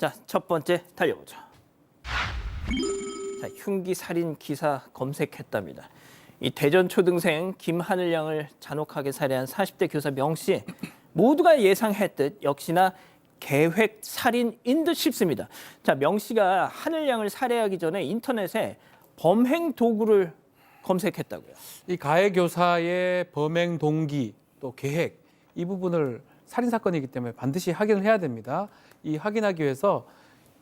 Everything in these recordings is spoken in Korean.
자, 첫 번째 달려보죠. 자, 흉기 살인 기사 검색했답니다. 이 대전 초등생 김하늘 양을 잔혹하게 살해한 40대 교사 명 씨 모두가 예상했듯 역시나 계획 살인인 듯 싶습니다. 자, 명 씨가 하늘 양을 살해하기 전에 인터넷에 범행 도구를 검색했다고요. 이 가해 교사의 범행 동기 또 계획 이 부분을 살인 사건이기 때문에 반드시 확인을 해야 됩니다. 이 확인하기 위해서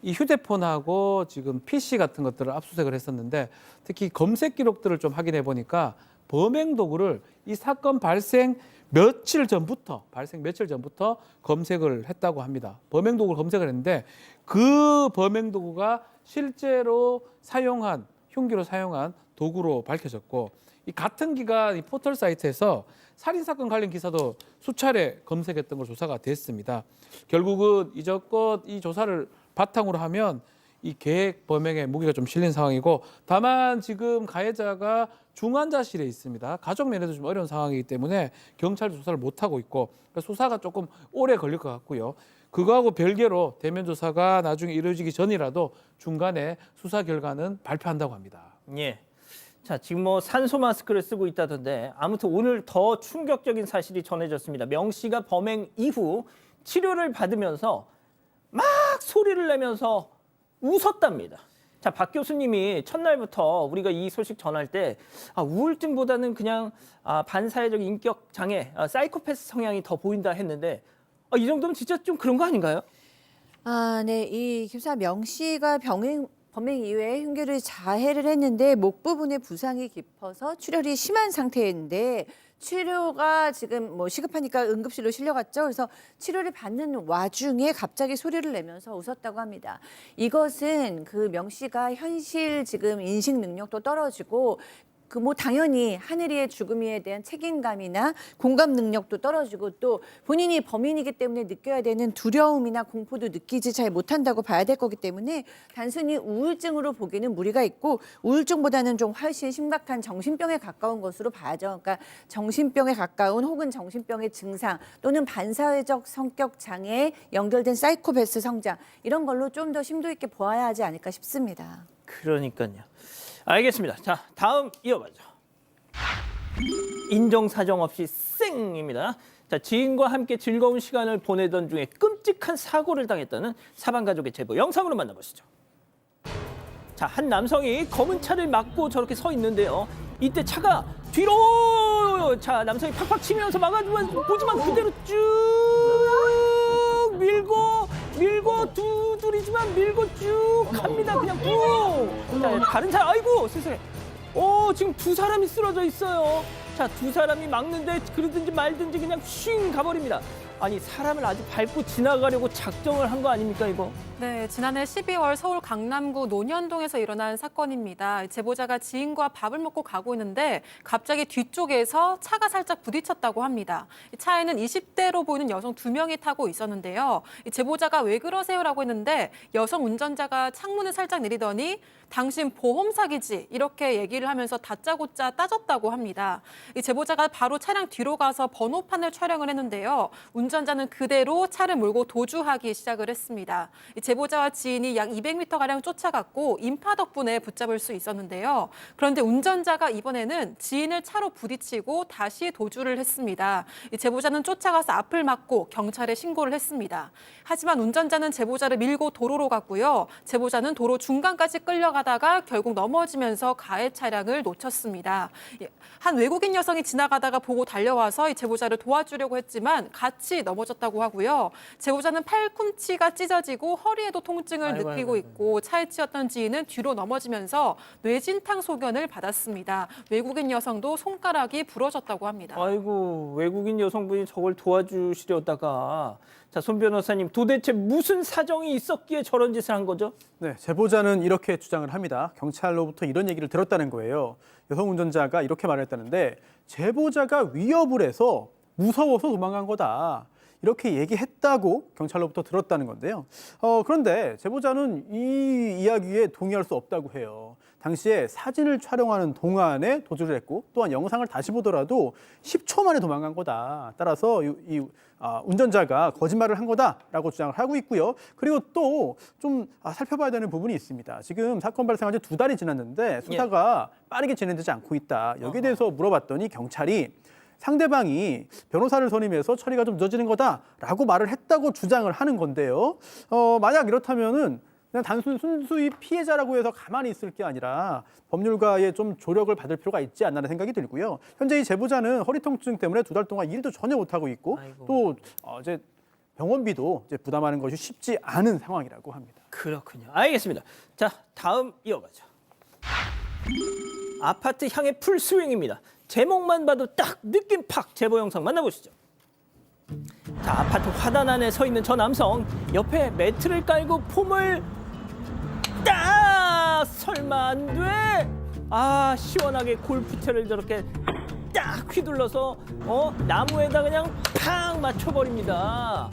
이 휴대폰하고 지금 PC 같은 것들을 압수수색을 했었는데 특히 검색 기록들을 좀 확인해 보니까 범행 도구를 이 사건 발생 며칠 전부터 발생 며칠 전부터 검색을 했다고 합니다. 범행 도구를 검색을 했는데 그 범행 도구가 실제로 사용한 흉기로 사용한 도구로 밝혀졌고 이 같은 기간 이 포털 사이트에서 살인 사건 관련 기사도 수차례 검색했던 걸 조사가 됐습니다. 결국은 이저껏 이 조사를 바탕으로 하면 이 계획 범행에 무게가 좀 실린 상황이고 다만 지금 가해자가 중환자실에 있습니다. 가족 면에도 좀 어려운 상황이기 때문에 경찰 조사를 못 하고 있고 그러니까 수사가 조금 오래 걸릴 것 같고요. 그거하고 별개로 대면 조사가 나중에 이루어지기 전이라도 중간에 수사 결과는 발표한다고 합니다. 예. 자, 지금 뭐 산소 마스크를 쓰고 있다던데 아무튼 오늘 더 충격적인 사실이 전해졌습니다. 명 씨가 범행 이후 치료를 받으면서 막 소리를 내면서 웃었답니다. 자, 박 교수님이 첫날부터 우리가 이 소식 전할 때 아, 우울증보다는 그냥 아, 반사회적 인격 장애, 아, 사이코패스 성향이 더 보인다 했는데 아, 이 정도면 진짜 좀 그런 거 아닌가요? 아, 네. 이 교사 명 씨가 병행 범행 이후에 흉기를 자해를 했는데 목 부분에 부상이 깊어서 출혈이 심한 상태인데 치료가 지금 뭐 시급하니까 응급실로 실려갔죠. 그래서 치료를 받는 와중에 갑자기 소리를 내면서 웃었다고 합니다. 이것은 그 명 씨가 현실 지금 인식 능력도 떨어지고 그 뭐 당연히 하늘이의 죽음에 대한 책임감이나 공감 능력도 떨어지고 또 본인이 범인이기 때문에 느껴야 되는 두려움이나 공포도 느끼지 잘 못한다고 봐야 될 거기 때문에 단순히 우울증으로 보기는 무리가 있고 우울증보다는 좀 훨씬 심각한 정신병에 가까운 것으로 봐야죠. 그러니까 정신병에 가까운 혹은 정신병의 증상 또는 반사회적 성격 장애에 연결된 사이코패스 성장 이런 걸로 좀 더 심도 있게 보아야 하지 않을까 싶습니다. 그러니까요. 알겠습니다. 자, 다음 이어가죠. 인정사정 없이 쌩입니다. 자, 지인과 함께 즐거운 시간을 보내던 중에 끔찍한 사고를 당했다는 사방 가족의 제보 영상으로 만나보시죠. 자, 한 남성이 검은 차를 막고 저렇게 서 있는데요. 이때 차가 뒤로 자 남성이 팍팍 치면서 막아주면 보지만 그대로 쭉 밀고 밀고 두둘이지만 밀고 쭉 갑니다. 그냥 쭉. 자, 다른 사람 아이고 세상에. 오 지금 두 사람이 쓰러져 있어요. 자 두 사람이 막는데 그러든지 말든지 그냥 쉥 가버립니다. 아니 사람을 아주 밟고 지나가려고 작정을 한 거 아닙니까 이거? 네, 지난해 12월 서울 강남구 논현동에서 일어난 사건입니다. 제보자가 지인과 밥을 먹고 가고 있는데 갑자기 뒤쪽에서 차가 살짝 부딪혔다고 합니다. 이 차에는 20대로 보이는 여성 두 명이 타고 있었는데요. 이 제보자가 왜 그러세요라고 했는데 여성 운전자가 창문을 살짝 내리더니 당신 보험 사기지 이렇게 얘기를 하면서 다짜고짜 따졌다고 합니다. 이 제보자가 바로 차량 뒤로 가서 번호판을 촬영을 했는데요. 운 전자는 그대로 차를 몰고 도주하기 시작을 했습니다. 이 제보자와 지인이 약 200m 가량 쫓아갔고 인파 덕분에 붙잡을 수 있었는데요. 그런데 운전자가 이번에는 지인을 차로 부딪히고 다시 도주를 했습니다. 이 제보자는 쫓아가서 앞을 막고 경찰에 신고를 했습니다. 하지만 운전자는 제보자를 밀고 도로로 갔고요. 제보자는 도로 중간까지 끌려가다가 결국 넘어지면서 가해 차량을 놓쳤습니다. 예, 한 외국인 여성이 지나가다가 보고 달려와서 이 제보자를 도와주려고 했지만 같이 넘어졌다고 하고요. 제보자는 팔꿈치가 찢어지고 허리에도 통증을 아이고, 느끼고 아이고, 있고 차에 치였던 지인은 뒤로 넘어지면서 뇌진탕 소견을 받았습니다. 외국인 여성도 손가락이 부러졌다고 합니다. 아이고 외국인 여성분이 저걸 도와주시려다가 자 손 변호사님 도대체 무슨 사정이 있었기에 저런 짓을 한 거죠? 네, 제보자는 이렇게 주장을 합니다. 경찰로부터 이런 얘기를 들었다는 거예요. 여성 운전자가 이렇게 말했다는데 제보자가 위협을 해서 무서워서 도망간 거다. 이렇게 얘기했다고 경찰로부터 들었다는 건데요. 어, 그런데 제보자는 이 이야기에 동의할 수 없다고 해요. 당시에 사진을 촬영하는 동안에 도주를 했고 또한 영상을 다시 보더라도 10초 만에 도망간 거다. 따라서 이, 이 아, 운전자가 거짓말을 한 거다라고 주장을 하고 있고요. 그리고 또좀 아, 살펴봐야 되는 부분이 있습니다. 지금 사건 발생한 지 두 달이 지났는데 수사가 빠르게 진행되지 않고 있다. 여기에 대해서 물어봤더니 경찰이 상대방이 변호사를 선임해서 처리가 좀 늦어지는 거다라고 말을 했다고 주장을 하는 건데요. 어, 만약 이렇다면은 그냥 단순 순수히 피해자라고 해서 가만히 있을 게 아니라 법률가의 좀 조력을 받을 필요가 있지 않나라는 생각이 들고요. 현재 이 제보자는 허리 통증 때문에 두 달 동안 일도 전혀 못 하고 있고 아이고. 또 어, 이제 병원비도 이제 부담하는 것이 쉽지 않은 상황이라고 합니다. 그렇군요. 알겠습니다. 자, 다음 이어가죠. 아파트 향해 풀스윙입니다. 제목만 봐도 딱 느낌 팍 제보 영상 만나보시죠. 자, 아파트 화단 안에 서 있는 저 남성 옆에 매트를 깔고 폼을 딱 설마 안 돼? 아 시원하게 골프채를 저렇게 딱 휘둘러서 어 나무에다 그냥 팍 맞춰버립니다.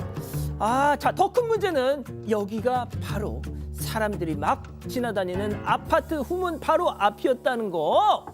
아, 자, 더 큰 문제는 여기가 바로 사람들이 막 지나다니는 아파트 후문 바로 앞이었다는 거.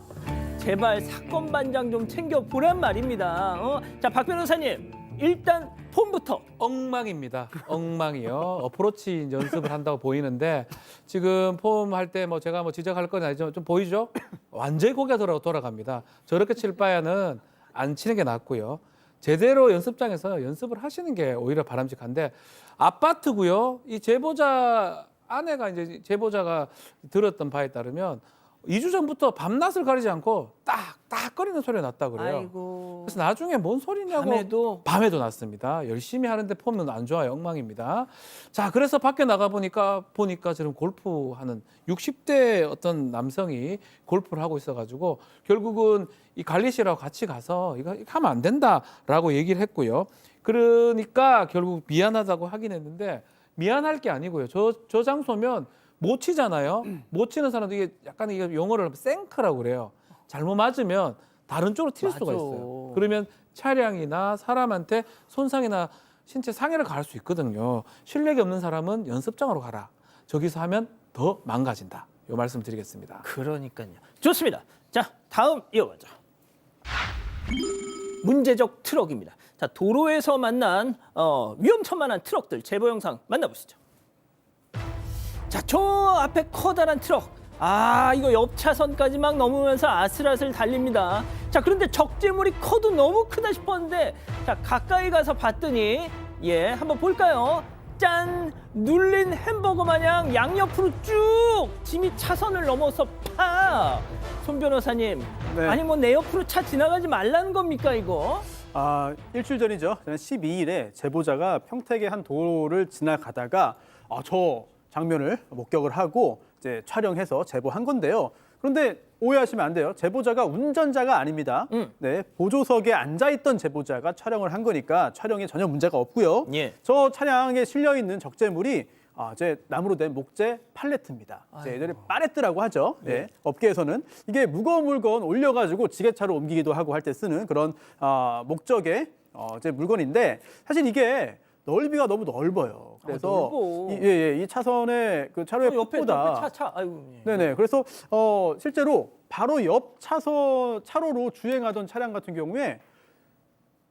제발 사건 반장 좀 챙겨 보란 말입니다. 어? 자, 박 변호사님, 일단 폼부터. 엉망입니다. 엉망이요. 어프로치 연습을 한다고 보이는데 지금 폼 할 때 뭐 제가 뭐 지적할 건 아니지만 좀 보이죠? 완전히 고개가 돌아 돌아갑니다. 저렇게 칠 바에는 안 치는 게 낫고요. 제대로 연습장에서 연습을 하시는 게 오히려 바람직한데 아파트고요. 이 제보자 아내가 이제 제보자가 들었던 바에 따르면 2주 전부터 밤낮을 가리지 않고 딱딱 거리는 소리가 났다 그래요. 아이고. 그래서 나중에 뭔 소리냐고 밤에도 밤에도 났습니다. 열심히 하는데 폼은 안 좋아요. 엉망입니다. 자, 그래서 밖에 나가 보니까 보니까 지금 골프 하는 60대 어떤 남성이 골프를 하고 있어 가지고 결국은 이 관리실하고 같이 가서 이거 이거 하면 안 된다라고 얘기를 했고요. 그러니까 결국 미안하다고 하긴 했는데 미안할 게 아니고요. 저 저 장소면 못 치잖아요. 못 치는 사람도 이게 약간 이게 용어를 하면 생크라고 그래요. 잘못 맞으면 다른 쪽으로 튈 수가. 있어요. 그러면 차량이나 사람한테 손상이나 신체 상해를 가할 수 있거든요. 실력이 없는 사람은 연습장으로 가라. 저기서 하면 더 망가진다. 요 말씀 드리겠습니다. 그러니까요. 좋습니다. 자, 다음 이어가죠. 문제적 트럭입니다. 자, 도로에서 만난 어, 위험천만한 트럭들 제보 영상 만나보시죠. 자, 저 앞에 커다란 트럭. 아, 이거 옆 차선까지 막 넘으면서 아슬아슬 달립니다. 자, 그런데 적재물이 커도 너무 크다 싶었는데, 자, 가까이 가서 봤더니, 예, 한번 볼까요? 짠! 눌린 햄버거 마냥 양옆으로 쭉! 짐이 차선을 넘어서 파! 손 변호사님, 네. 아니 뭐 내 옆으로 차 지나가지 말라는 겁니까, 이거? 아, 일주일 전이죠. 지난 12일에 제보자가 평택의 한 도로를 지나가다가 아, 저 장면을 목격을 하고 이제 촬영해서 제보한 건데요. 그런데 오해하시면 안 돼요. 제보자가 운전자가 아닙니다. 음. 네, 보조석에 앉아 있던 제보자가 촬영을 한 거니까 촬영에 전혀 문제가 없고요. 예. 저 차량에 실려 있는 적재물이 아, 제 나무로 된 목재 팔레트입니다. 이제 예전에 파레트라고 하죠. 네. 업계에서는 이게 무거운 물건 올려가지고 지게차로 옮기기도 하고 할 때 쓰는 그런 아, 목적의 어, 제 물건인데 사실 이게 넓이가 너무 넓어요. 그래서 넓어. 이, 예, 예, 이 차선의 그 차로의 어, 옆에, 폭보다 옆에 차, 차, 아이고. 예. 네네. 그래서 어 실제로 바로 옆 차선 차로로 주행하던 차량 같은 경우에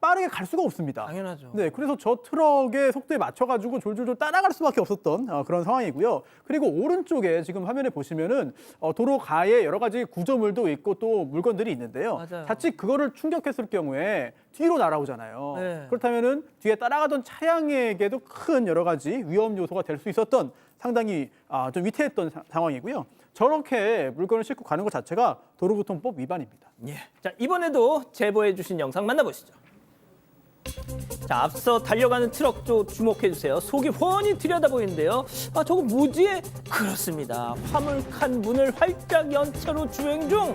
빠르게 갈 수가 없습니다. 당연하죠. 네, 그래서 저 트럭의 속도에 맞춰가지고 졸졸졸 따라갈 수밖에 없었던 어, 그런 상황이고요. 그리고 오른쪽에 지금 화면에 보시면은 어, 도로 가에 여러 가지 구조물도 있고 또 물건들이 있는데요. 맞아요. 자칫 그거를 충격했을 경우에 뒤로 날아오잖아요. 네. 그렇다면은 뒤에 따라가던 차량에게도 큰 여러 가지 위험 요소가 될 수 있었던 상당히 아, 좀 위태했던 사- 상황이고요. 저렇게 물건을 싣고 가는 것 자체가 도로교통법 위반입니다. 예. 자, 이번에도 제보해 주신 영상 만나보시죠. 자, 앞서 달려가는 트럭 쪽 주목해 주세요. 속이 훤히 들여다 보이는데요. 아, 저거 뭐지? 그렇습니다. 화물칸 문을 활짝 연 채로 주행 중.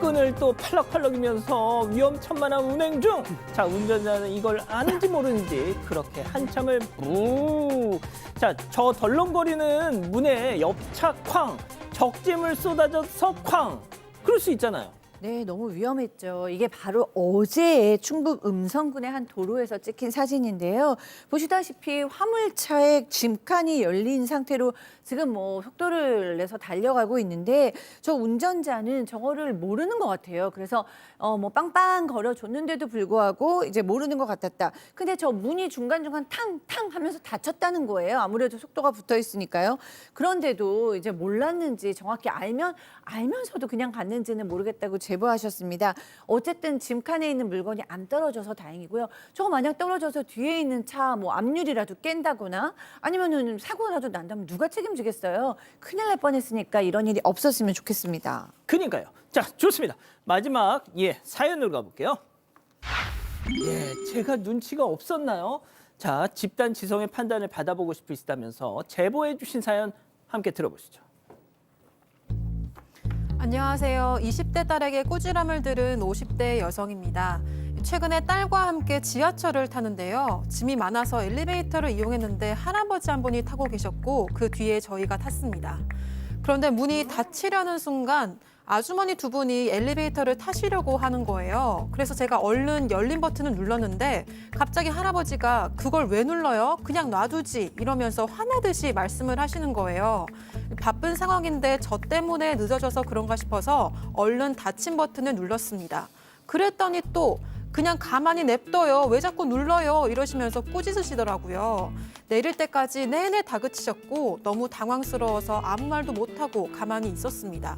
끈을 또 팔럭팔럭이면서 위험천만한 운행 중. 자, 운전자는 이걸 아는지 모르는지 그렇게 한참을 무. 자, 저 덜렁거리는 문에 옆차 쾅, 적재물 쏟아져서 쾅. 그럴 수 있잖아요. 네, 너무 위험했죠. 이게 바로 어제 충북 음성군의 한 도로에서 찍힌 사진인데요. 보시다시피 화물차에 짐칸이 열린 상태로 지금 뭐 속도를 내서 달려가고 있는데 저 운전자는 저거를 모르는 것 같아요. 그래서 어 뭐 빵빵 거려 줬는데도 불구하고 이제 모르는 것 같았다. 근데 저 문이 중간중간 탕탕 하면서 닫혔다는 거예요. 아무래도 속도가 붙어 있으니까요. 그런데도 이제 몰랐는지 정확히 알면 알면서도 그냥 갔는지는 모르겠다고 제 보하셨습니다. 어쨌든 짐칸에 있는 물건이 안 떨어져서 다행이고요. 저거 만약 떨어져서 뒤에 있는 차 뭐 앞유리라도 깬다거나 아니면은 사고라도 난다면 누가 책임지겠어요? 큰일 날 뻔했으니까 이런 일이 없었으면 좋겠습니다. 그니까요. 자, 좋습니다. 마지막 예 사연으로 가볼게요. 예, 제가 눈치가 없었나요? 자, 집단 지성의 판단을 받아보고 싶으시다면서 제보해 주신 사연 함께 들어보시죠. 안녕하세요. 20대 딸에게 꾸지람을 들은 50대 여성입니다. 최근에 딸과 함께 지하철을 타는데요. 짐이 많아서 엘리베이터를 이용했는데 할아버지 한 분이 타고 계셨고 그 뒤에 저희가 탔습니다. 그런데 문이 닫히려는 순간 아주머니 두 분이 엘리베이터를 타시려고 하는 거예요. 그래서 제가 얼른 열린 버튼을 눌렀는데 갑자기 할아버지가 그걸 왜 눌러요? 그냥 놔두지 이러면서 화내듯이 말씀을 하시는 거예요. 바쁜 상황인데 저 때문에 늦어져서 그런가 싶어서 얼른 닫힌 버튼을 눌렀습니다. 그랬더니 또 그냥 가만히 냅둬요. 왜 자꾸 눌러요? 이러시면서 꾸짖으시더라고요. 내릴 때까지 내내 다그치셨고 너무 당황스러워서 아무 말도 못하고 가만히 있었습니다.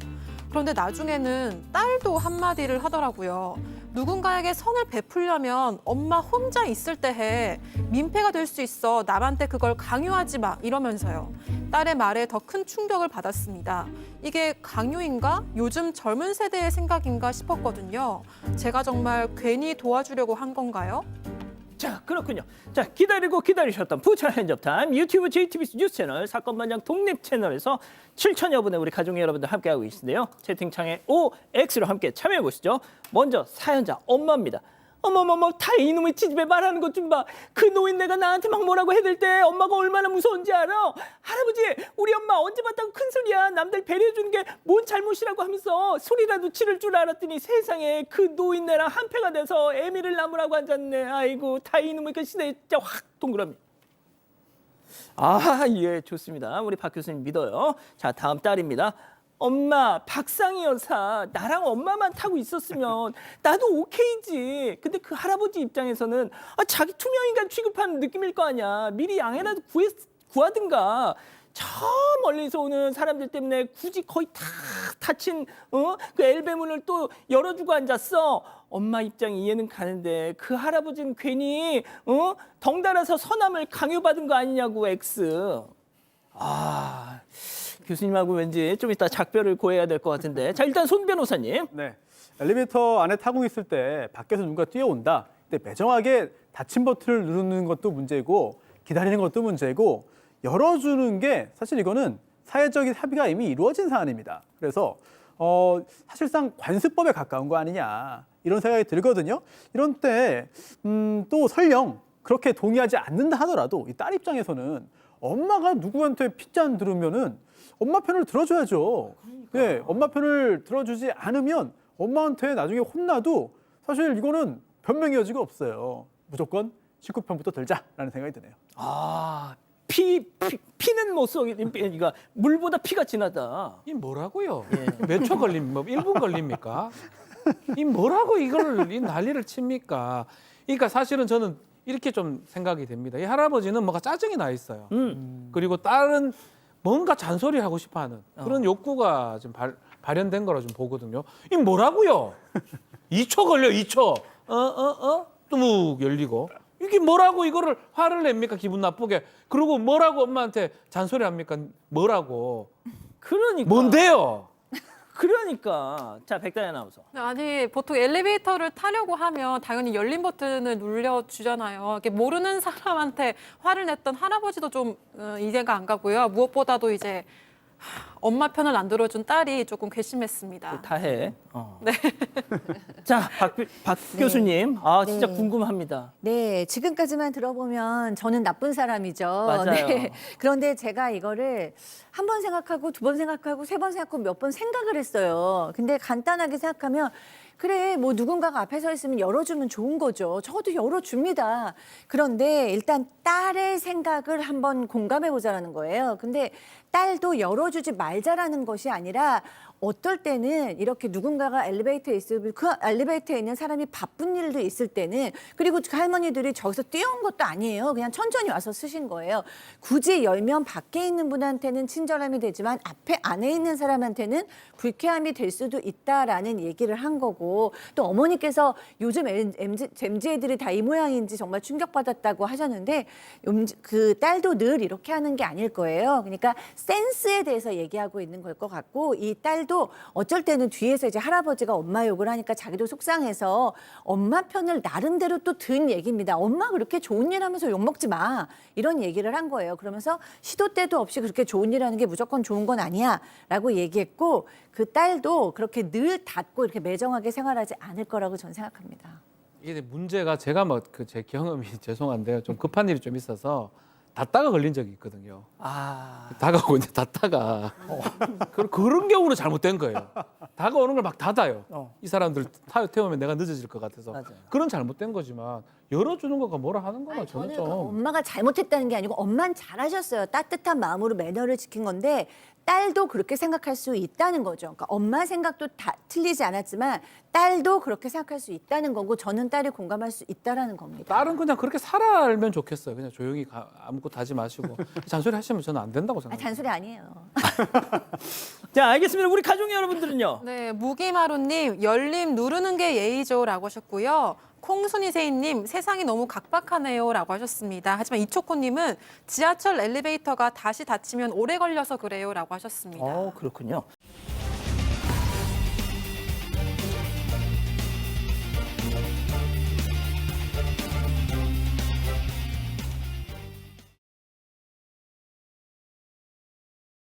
그런데 나중에는 딸도 한마디를 하더라고요. 누군가에게 선을 베풀려면 엄마 혼자 있을 때 해. 민폐가 될 수 있어. 남한테 그걸 강요하지 마. 이러면서요. 딸의 말에 더 큰 충격을 받았습니다. 이게 강요인가? 요즘 젊은 세대의 생각인가 싶었거든요. 제가 정말 괜히 도와주려고 한 건가요? 자, 그렇군요. 자, 기다리고 기다리셨던 부천 핸접 타임 유튜브 JTBC 뉴스 채널 사건 반장 독립 채널에서 7천여 분의 우리 가족 여러분들 함께하고 계신데요. 채팅창에 OX로 함께 참여해 보시죠. 먼저 사연자 엄마입니다. 어머머머 다 이놈의 지집에 말하는 것 좀 봐. 그 노인네가 나한테 막 뭐라고 해댈 때 엄마가 얼마나 무서운지 알아? 할아버지 우리 엄마 언제 봤다고 큰 소리야. 남들 배려해 주는 게 뭔 잘못이라고 하면서 소리라도 치를 줄 알았더니 세상에 그 노인네랑 한패가 돼서 애미를 나무라고 앉았네. 아이고 다 이놈의 그 시대에 진짜 확 동그라미. 아, 예, 좋습니다. 우리 박 교수님 믿어요. 자, 다음 딸입니다. 엄마, 박상희 여사, 나랑 엄마만 타고 있었으면 나도 오케이지. 근데 그 할아버지 입장에서는 아, 자기 투명인간 취급하는 느낌일 거 아니야. 미리 양해라도 구했, 구하든가. 저 멀리서 오는 사람들 때문에 굳이 거의 다 닫힌 어? 그 엘베문을 또 열어주고 앉았어. 엄마 입장 이해는 가는데 그 할아버지는 괜히 어? 덩달아서 서남을 강요받은 거 아니냐고 X. 아 교수님하고 왠지 좀 이따 작별을 고해야 될 것 같은데 자 일단 손 변호사님 네. 엘리베이터 안에 타고 있을 때 밖에서 누가 뛰어온다. 근데 매정하게 닫힌 버튼을 누르는 것도 문제고 기다리는 것도 문제고 열어주는 게 사실 이거는 사회적인 합의가 이미 이루어진 사안입니다. 그래서 어, 사실상 관습법에 가까운 거 아니냐 이런 생각이 들거든요. 이런 때 음, 또 설령 그렇게 동의하지 않는다 하더라도 이 딸 입장에서는 엄마가 누구한테 핏잔 들으면은 엄마 편을 들어줘야죠. 네, 엄마 편을 들어주지 않으면 엄마한테 나중에 혼나도 사실 이거는 변명의 여지가 없어요. 무조건 식구 편부터 들자라는 생각이 드네요. 아 피, 피 피는 못 쏘기 그러니까 물보다 피가 진하다. 이 뭐라고요? 예. 몇초 걸림, 뭐 1분 걸립니까? 이 뭐라고 이걸 이 난리를 칩니까? 그러니까 사실은 저는 이렇게 좀 생각이 됩니다. 이 할아버지는 뭐가 짜증이 나 있어요. 음. 그리고 딸은 뭔가 잔소리 하고 싶어 하는 그런 욕구가 좀 발, 발현된 거라 좀 보거든요. 이 뭐라고요? 2초 걸려, 2초. 어, 어, 어? 뚜묵 열리고. 이게 뭐라고 이거를 화를 냅니까? 기분 나쁘게. 그리고 뭐라고 엄마한테 잔소리 합니까? 뭐라고? 그러니까 뭔데요? 그러니까 자 백다희 아나운서. 아니 보통 엘리베이터를 타려고 하면 당연히 열린 버튼을 눌려 주잖아요. 이렇게 모르는 사람한테 화를 냈던 할아버지도 좀 어, 이해가 안 가고요. 무엇보다도 이제 엄마 편을 안 들어준 딸이 조금 괘씸했습니다. 다 해. 어. 자, 박, 박 교수님. 아, 진짜 네. 궁금합니다. 네, 지금까지만 들어보면 저는 나쁜 사람이죠. 맞아요. 네. 그런데 제가 이거를 한 번 생각하고 두 번 생각하고 세 번 생각하고 몇 번 생각을 했어요. 근데 간단하게 생각하면 그래, 뭐 누군가가 앞에 서 있으면 열어주면 좋은 거죠. 저도 열어줍니다. 그런데 일단 딸의 생각을 한번 공감해 보자라는 거예요. 근데 딸도 열어주지 말자라는 것이 아니라 어떨 때는 이렇게 누군가가 엘리베이터에 있으면 그 엘리베이터에 있는 사람이 바쁜 일도 있을 때는 그리고 그 할머니들이 저기서 뛰어온 것도 아니에요. 그냥 천천히 와서 쓰신 거예요. 굳이 열면 밖에 있는 분한테는 친절함이 되지만 앞에 안에 있는 사람한테는 불쾌함이 될 수도 있다라는 얘기를 한 거고 또 어머니께서 요즘 MZ, MZ 애들이 다 이 모양인지 정말 충격받았다고 하셨는데 음, 그 딸도 늘 이렇게 하는 게 아닐 거예요. 그러니까 센스에 대해서 얘기하고 있는 걸 것 같고 이 딸도 어쩔 때는 뒤에서 이제 할아버지가 엄마 욕을 하니까 자기도 속상해서 엄마 편을 나름대로 또 든 얘기입니다. 엄마 그렇게 좋은 일 하면서 욕 먹지 마. 이런 얘기를 한 거예요. 그러면서 시도 때도 없이 그렇게 좋은 일 하는 게 무조건 좋은 건 아니야. 라고 얘기했고 그 딸도 그렇게 늘 닫고 이렇게 매정하게 생활하지 않을 거라고 저는 생각합니다. 이게 문제가 제가 뭐 그 제 경험이 죄송한데요. 좀 급한 일이 좀 있어서 닫다가 걸린 적이 있거든요. 아, 다가오고 이제 닫다가 그- 그런 경우는 잘못된 거예요. 다가오는 걸 막 닫아요. 어. 이 사람들 타 태우면 내가 늦어질 것 같아서 맞아요. 그런 잘못된 거지만 열어주는 거가 뭐라 하는 거나 아니, 저는 저는 좀 엄마가 잘못했다는 게 아니고 엄마는 잘하셨어요. 따뜻한 마음으로 매너를 지킨 건데 딸도 그렇게 생각할 수 있다는 거죠. 그러니까 엄마 생각도 다 틀리지 않았지만 딸도 그렇게 생각할 수 있다는 거고 저는 딸이 공감할 수 있다라는 겁니다. 딸은 그냥 그렇게 살아알면 좋겠어요. 그냥 조용히 가, 아무것도 하지 마시고 잔소리 하시면 저는 안 된다고 아, 생각해요. 잔소리 아니에요. 자, 알겠습니다. 우리 가족 여러분들은요. 네, 무기마루님 열림 누르는 게 예의죠라고 하셨고요. 콩순이세이님 세상이 너무 각박하네요 라고 하셨습니다. 하지만 이초코님은 지하철 엘리베이터가 다시 닫히면 오래 걸려서 그래요 라고 하셨습니다. 어, 그렇군요.